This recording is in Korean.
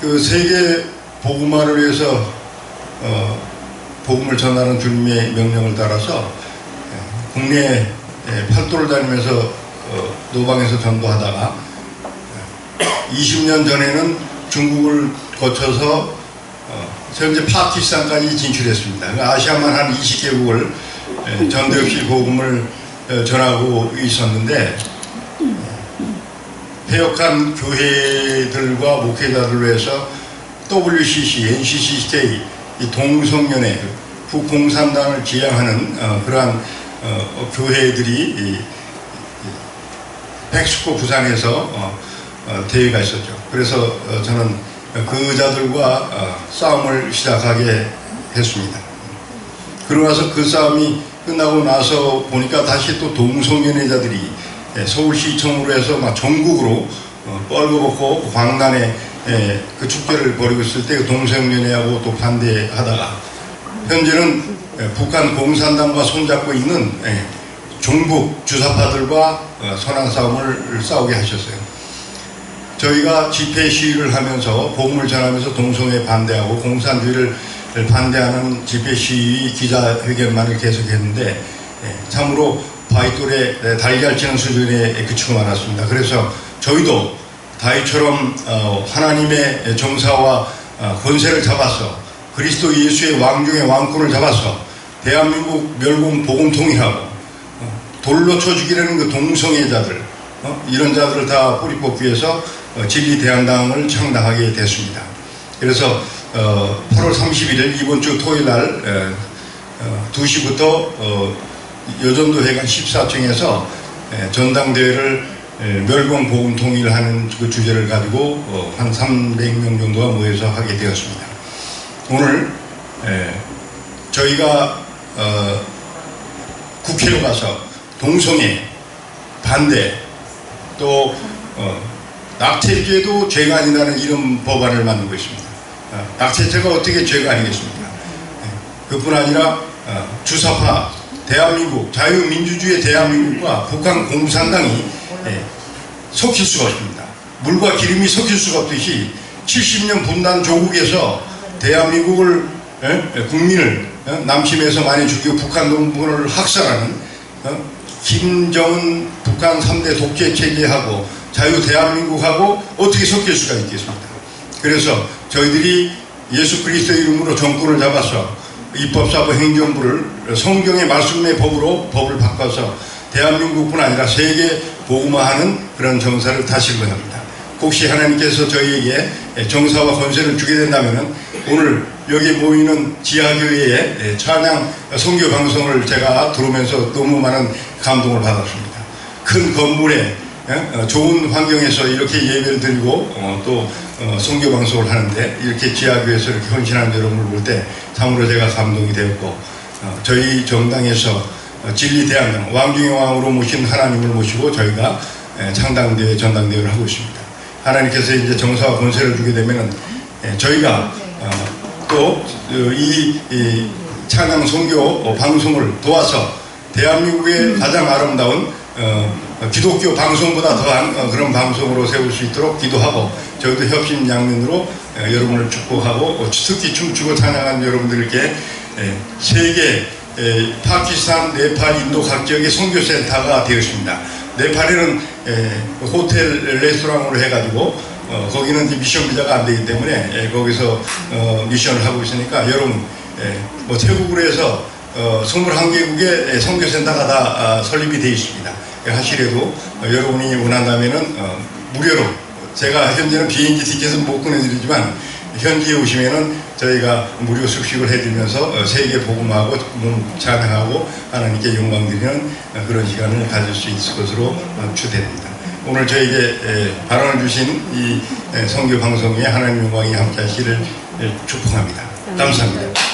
그 세계 복음화를 위해서 어, 복음을 전하는 주님의 명령을 따라서 예, 국내 예, 팔도를 다니면서 어, 노방에서 전도하다가 예, 20년 전에는 중국을 거쳐서 어, 현재 파키스탄까지 진출했습니다. 그러니까 아시아만 한 20개국을 예, 전도 없이 복음을 어, 전하고 있었는데 폐역한 교회들과 목회자들을 위해서 WCC, NCCK, 이 동성연회, 북공산당을 지향하는 어, 그러한 어, 교회들이 이, 이 멕시코 부산에서 어, 어, 대회가 있었죠. 그래서 어, 저는 그 자들과 어, 싸움을 시작하게 했습니다. 그러고 나서 그 싸움이 끝나고 나서 보니까 다시 또 동성연애자들이 예, 서울시청으로 해서 막 전국으로 어, 뻘거벗고 광란에 예, 그 축제를 벌이고 있을 때그 동성연애하고 또 반대하다가 현재는 예, 북한 공산당과 손잡고 있는 예, 종북 주사파들과 어, 선한 싸움을 싸우게 하셨어요. 저희가 집회 시위를 하면서 복음을 전하면서 동성애 반대하고 공산주의를 반대하는 집회 시위 기자회견만을 계속했는데 예, 참으로 바위돌에 달걀 찌는 수준에 그치고 말았습니다. 그래서 저희도 다윗처럼 어, 하나님의 정사와 어, 권세를 잡아서 그리스도 예수의 왕중의 왕권을 잡아서 대한민국 멸공 복음 통일하고 어, 돌로 쳐 죽이려는 그 동성애자들 어, 이런 자들을 다 뿌리 뽑기 위해서 어, 진리 대한당을 창당하게 됐습니다. 그래서 어, 8월 31일 이번 주 토요일 날 에, 어, 2시부터 어, 여전도 회관 14층에서 에, 전당대회를 에, 멸공 복음 통일하는 그 주제를 가지고 어, 한 300명 정도가 모여서 하게 되었습니다. 오늘 에, 저희가 어, 국회로 가서 동성애 반대 또 어, 낙태죄도 죄가 아니라는 이런 법안을 만들고 있습니다. 어, 낙태죄가 어떻게 죄가 아니겠습니까? 예, 그뿐 아니라 어, 주사파 대한민국 자유민주주의 대한민국과 북한 공산당이 예, 섞일 수가 없습니다. 물과 기름이 섞일 수가 없듯이 70년 분단 조국에서 대한민국을 예, 국민을 어, 남심에서 많이 죽이고 북한 농군을 학살하는 어, 김정은 북한 3대 독재 체제하고 자유 대한민국하고 어떻게 섞일 수가 있겠습니까? 그래서 저희들이 예수 그리스도의 이름으로 정권을 잡아서 입법사부 행정부를 성경의 말씀의 법으로 법을 바꿔서 대한민국뿐 아니라 세계 복음화하는 그런 정사를 다실 겁니다. 혹시 하나님께서 저희에게 정사와 권세를 주게 된다면 오늘 여기 모이는 지하교회의 찬양 선교 방송을 제가 들으면서 너무 많은 감동을 받았습니다. 큰 건물에 어, 좋은 환경에서 이렇게 예배를 드리고 어, 또 어, 선교 방송을 하는데 이렇게 지하교회에서 이렇게 헌신하는 여러분을 볼 때 참으로 제가 감동이 되었고 어, 저희 정당에서 어, 진리 대한당 왕중의 왕으로 모신 하나님을 모시고 저희가 에, 창당대회 전당대회를 하고 있습니다. 하나님께서 이제 정사와 권세를 주게 되면은 에, 저희가 어, 또이 선교 어, 방송을 도와서 대한민국의 가장 아름다운 어, 기독교 방송보다 더한 어, 그런 방송으로 세울 수 있도록 기도하고 저희도 협심 양면으로 어, 여러분을 축복하고 어, 특히 춤추고 찬양한 여러분들께 에, 세계 에, 파키스탄, 네팔, 인도 각 지역의 선교센터가 되었습니다. 네팔에는 에, 호텔 레스토랑으로 해가지고 어, 거기는 미션 비자가 안 되기 때문에 에, 거기서 어, 미션을 하고 있으니까 여러분 에, 뭐 태국으로 해서 어, 21개국의 선교센터가 다 아, 설립이 되어 있습니다. 하시래도 어, 여러분이 원한다면은 어, 무료로 제가 현재는 비행기 티켓은 못 끊어드리지만 현지에 오시면은 저희가 무료 숙식을 해드리면서 어, 세계 복음하고 몸 찬양하고 하나님께 영광 드리는 어, 그런 시간을 가질 수 있을 것으로 어, 추대됩니다. 오늘 저에게 에, 발언을 주신 이 에, 성교 방송에 하나님 영광이 함께 하시를 에, 축복합니다. 감사합니다.